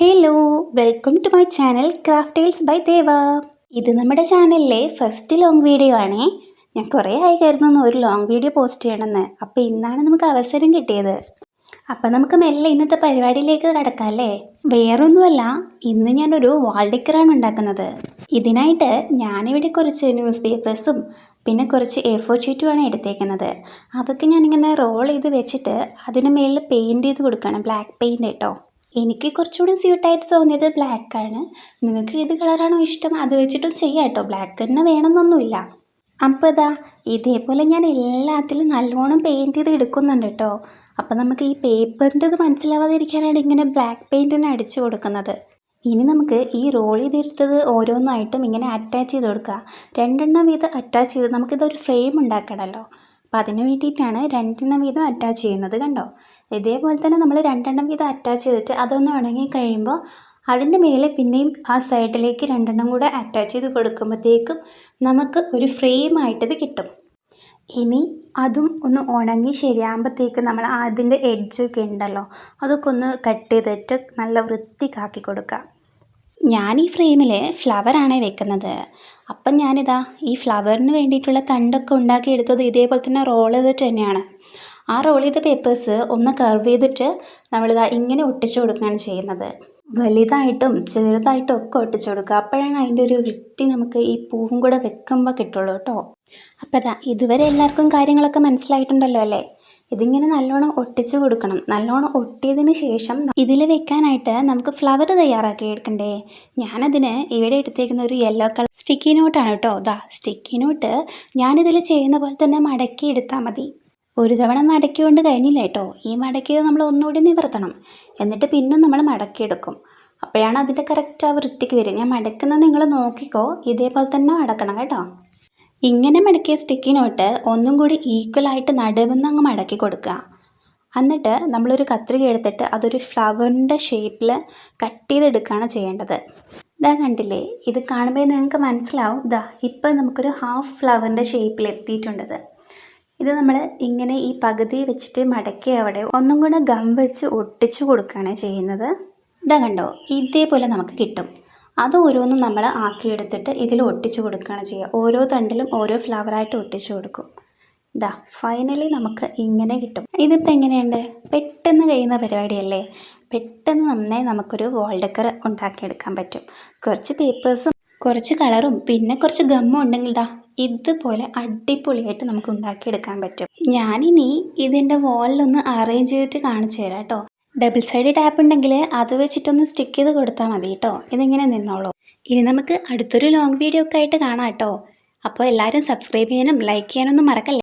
Hello welcome to my channel craftales by Deva. ഇത് നമ്മുടെ ചാനലിലെ ഫസ്റ്റ് ലോങ് വീഡിയോ ആണേ. ഞാൻ കുറേ ആയി കരുതുന്നു ഒരു ലോങ് വീഡിയോ പോസ്റ്റ് ചെയ്യണമെന്ന്. അപ്പോൾ ഇന്നാണ് നമുക്ക് അവസരം കിട്ടിയത്. അപ്പോൾ നമുക്ക് മെല്ലെ ഇന്നത്തെ പരിപാടിയിലേക്ക് കടക്കാം അല്ലേ? വേറൊന്നുമല്ല ഇന്ന് ഞാനൊരു വാൾ ഡെക്കറാണ് ഉണ്ടാക്കുന്നത്. ഇതിനായിട്ട് ഞാനിവിടെ കുറച്ച് ന്യൂസ് പേപ്പേഴ്സും പിന്നെ കുറച്ച് എ ഫോർ ഷീറ്റുമാണ് എടുത്തേക്കുന്നത്. അതൊക്കെ ഞാനിങ്ങനെ റോൾ ചെയ്ത് വെച്ചിട്ട് അതിന് മേളിൽ പെയിന്റ് ചെയ്ത് കൊടുക്കണം. ബ്ലാക്ക് പെയിന്റ് കേട്ടോ. എനിക്ക് കുറച്ചുകൂടി സ്യൂട്ടായിട്ട് തോന്നിയത് ബ്ലാക്കാണ് നിങ്ങൾക്ക് ഏത് കളറാണോ ഇഷ്ടം അത് വെച്ചിട്ടും ചെയ്യാം കേട്ടോ. ബ്ലാക്ക് തന്നെ വേണമെന്നൊന്നുമില്ല. അപ്പോൾ ഇതാ ഇതേപോലെ ഞാൻ എല്ലാത്തിലും നല്ലോണം പെയിന്റ് ചെയ്ത് എടുക്കുന്നുണ്ട് കേട്ടോ. അപ്പോൾ നമുക്ക് ഈ പേപ്പറിന്റെത് മനസ്സിലാവാതിരിക്കാനാണ് ഇങ്ങനെ ബ്ലാക്ക് പെയിന്റിന് അടിച്ചു കൊടുക്കുന്നത്. ഇനി നമുക്ക് ഈ റോൾ ചെയ്തെടുത്തത് ഓരോന്നായിട്ടും ഇങ്ങനെ അറ്റാച്ച് ചെയ്ത് കൊടുക്കുക രണ്ടെണ്ണം വീതം അറ്റാച്ച് ചെയ്ത് നമുക്കിതൊരു ഫ്രെയിം ഉണ്ടാക്കണമല്ലോ. അപ്പം അതിന് വേണ്ടിയിട്ടാണ് രണ്ടെണ്ണം വീതം അറ്റാച്ച് ചെയ്യുന്നത് കണ്ടോ? ഇതേപോലെ തന്നെ നമ്മൾ രണ്ടെണ്ണം വീതം അറ്റാച്ച് ചെയ്തിട്ട് അതൊന്ന് ഉണങ്ങി കഴിയുമ്പോൾ അതിന്റെ മേലെ പിന്നെയും ആ സൈഡിലേക്ക് രണ്ടെണ്ണം കൂടെ അറ്റാച്ച് ചെയ്ത് കൊടുക്കുമ്പോഴത്തേക്കും നമുക്ക് ഒരു ഫ്രെയിമായിട്ടത് കിട്ടും. ഇനി അതും ഒന്ന് ഉണങ്ങി ശരിയാകുമ്പോഴത്തേക്ക് നമ്മൾ അതിന്റെ എഡ്ജൊക്കെ ഉണ്ടല്ലോ അതൊക്കെ ഒന്ന് കട്ട് ചെയ്തിട്ട് നല്ല വൃത്തിക്കാക്കി കൊടുക്കുക. ഞാൻ ഈ ഫ്രെയിമിൽ ഫ്ലവറാണ് വെക്കുന്നത്. അപ്പം ഞാനിതാ ഈ ഫ്ലവറിന് വേണ്ടിയിട്ടുള്ള തണ്ടൊക്കെ ഉണ്ടാക്കിയെടുത്തത് ഇതേപോലെ തന്നെ റോൾ ചെയ്തിട്ട് തന്നെയാണ്. ആ റോൾ ചെയ്ത പേപ്പേഴ്സ് ഒന്ന് കർവ് ചെയ്തിട്ട് നമ്മളിതാ ഇങ്ങനെ ഒട്ടിച്ചു കൊടുക്കുകയാണ് ചെയ്യുന്നത്. വലുതായിട്ടും ചെറുതായിട്ടും ഒക്കെ ഒട്ടിച്ചു കൊടുക്കുക. അപ്പോഴാണ് അതിന്റെ ഒരു വൃത്തി നമുക്ക് ഈ പൂവും കൂടെ വെക്കുമ്പോൾ കിട്ടുള്ളൂ കേട്ടോ. അപ്പോൾ അതാ ഇതുവരെ എല്ലാവർക്കും കാര്യങ്ങളൊക്കെ മനസ്സിലായിട്ടുണ്ടല്ലോ അല്ലേ? ഇതിങ്ങനെ നല്ലോണം ഒട്ടിച്ചു കൊടുക്കണം. നല്ലോണം ഒട്ടിയതിന് ശേഷം ഇതിൽ വെക്കാനായിട്ട് നമുക്ക് ഫ്ലവർ തയ്യാറാക്കി എടുക്കണ്ടേ? ഞാനതിന് ഇവിടെ എടുത്തേക്കുന്ന ഒരു യെല്ലോ കളർ സ്റ്റിക്കി നോട്ടാണ് കേട്ടോ. ദാ സ്റ്റിക്കി നോട്ട് ഞാനിതിൽ ചെയ്യുന്ന പോലെ തന്നെ മടക്കി എടുത്താൽ മതി. ഒരു തവണ മടക്കി കൊണ്ട് കഴിഞ്ഞില്ല കേട്ടോ? ഈ മടക്കിയത് നമ്മൾ ഒന്നുകൂടി നിവർത്തണം. എന്നിട്ട് പിന്നെ നമ്മൾ മടക്കിയെടുക്കും അപ്പോഴാണ് അതിന്റെ കറക്റ്റ് ആ വൃത്തിക്ക് വരിക. ഞാൻ മടക്കുന്നത് നിങ്ങൾ നോക്കിക്കോ. ഇതേപോലെ തന്നെ മടക്കണം കേട്ടോ. ഇങ്ങനെ മടക്കിയ സ്റ്റിക്കി നോട്ട് ഒന്നും കൂടി ഈക്വലായിട്ട് നടുവെന്ന് അങ്ങ് മടക്കി കൊടുക്കുക. എന്നിട്ട് നമ്മളൊരു കത്രിക എടുത്തിട്ട് അതൊരു ഫ്ലവറിന്റെ ഷേപ്പിൽ കട്ട് ചെയ്തെടുക്കുകയാണ് ചെയ്യേണ്ടത്. ഇതാ കണ്ടില്ലേ? ഇത് കാണുമ്പോൾ നിങ്ങൾക്ക് മനസ്സിലാവും. ഇതാ ഇപ്പം നമുക്കൊരു ഹാഫ് ഫ്ലവറിന്റെ ഷേപ്പിൽ എത്തിയിട്ടുണ്ടത്. ഇത് നമ്മൾ ഇങ്ങനെ ഈ പകുതി വെച്ചിട്ട് മടക്കി അവിടെ ഒന്നും കൂടെ ഗം വെച്ച് ഒട്ടിച്ചു കൊടുക്കുകയാണ് ചെയ്യുന്നത്. ഇതാ കണ്ടോ? ഇതേപോലെ നമുക്ക് കിട്ടും. അത് ഓരോന്നും നമ്മൾ ആക്കിയെടുത്തിട്ട് ഇതിൽ ഒട്ടിച്ചു കൊടുക്കുകയാണ് ചെയ്യുക. ഓരോ തണ്ടിലും ഓരോ ഫ്ലവറായിട്ട് ഒട്ടിച്ചു കൊടുക്കും. ഇതാ ഫൈനലി നമുക്ക് ഇങ്ങനെ കിട്ടും. ഇതിപ്പോൾ എങ്ങനെയുണ്ട്? പെട്ടെന്ന് കഴിയുന്ന പരിപാടിയല്ലേ? പെട്ടെന്ന് നന്നായി നമുക്കൊരു വാൾ ഡെക്കർ ഉണ്ടാക്കിയെടുക്കാൻ പറ്റും. കുറച്ച് പേപ്പേഴ്സും കുറച്ച് കളറും പിന്നെ കുറച്ച് ഗമ്മും ഉണ്ടെങ്കിൽ ദാ ഇതുപോലെ അടിപൊളിയായിട്ട് നമുക്ക് ഉണ്ടാക്കിയെടുക്കാൻ പറ്റും. ഞാനിനി ഇതിന്റെ വാളിലൊന്ന് അറേഞ്ച് ചെയ്തിട്ട് കാണിച്ചു തരാം കേട്ടോ. ഡബിൾ സൈഡ് ടാപ്പ് ഉണ്ടെങ്കിൽ അത് വെച്ചിട്ടൊന്ന് സ്റ്റിക്ക് ചെയ്ത് കൊടുത്താൽ മതി കേട്ടോ. ഇതിങ്ങനെ നിന്നോളൂ. ഇനി നമുക്ക് അടുത്തൊരു ലോങ് വീഡിയോ ഒക്കെ ആയിട്ട് കാണാം കേട്ടോ. അപ്പോൾ എല്ലാവരും സബ്സ്ക്രൈബ് ചെയ്യാനും ലൈക്ക് ചെയ്യാനൊന്നും മറക്കല്ലേ?